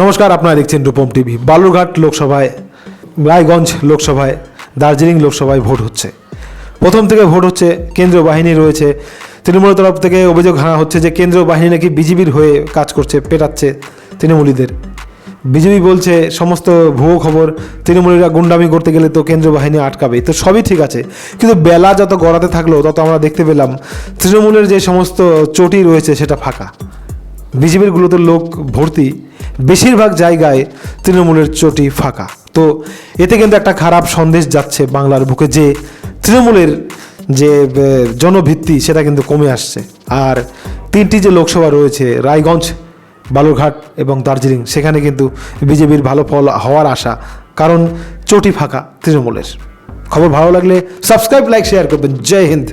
নমস্কার, আপনারা দেখছেন রূপম টিভি। বালুরঘাট লোকসভায়, রায়গঞ্জ লোকসভায়, দার্জিলিং লোকসভায় ভোট হচ্ছে। প্রথম থেকে ভোট হচ্ছে কেন্দ্রীয় বাহিনী রয়েছে। তৃণমূলের তরফ থেকে অভিযোগ আনা হচ্ছে যে কেন্দ্রীয় বাহিনী নাকি বিজেপির হয়ে কাজ করছে, পেটাচ্ছে তৃণমূলীদের। বিজেপি বলছে, সমস্ত ভুয়ো খবর, তৃণমূলীরা গুন্ডামি করতে গেলে তো কেন্দ্রীয় বাহিনী আটকাবে। তো সবই ঠিক আছে। কিন্তু বেলা যত গড়াতে থাকল, তত আমরা দেখতে পেলাম, তৃণমূলের যে সমস্ত চটি রয়েছে, সেটা ফাঁকা। বিজেপির গুলোতে লোক ভর্তি বেশিরভাগ জায়গায় তৃণমূলের চটি ফাঁকা। তো এতে কিন্তু একটা খারাপ সন্দেশ যাচ্ছে বাংলার বুকে যে তৃণমূলের যে জনভিত্তি সেটা কিন্তু কমে আসছে। আর তিনটি যে লোকসভা রয়েছে, রায়গঞ্জ, বালুরঘাট এবং দার্জিলিং, সেখানে কিন্তু বিজেপির ভালো ফল হওয়ার আশা, কারণ চটি ফাঁকা তৃণমূলের। খবর ভালো লাগলে সাবস্ক্রাইব, লাইক, শেয়ার করবেন। জয় হিন্দ।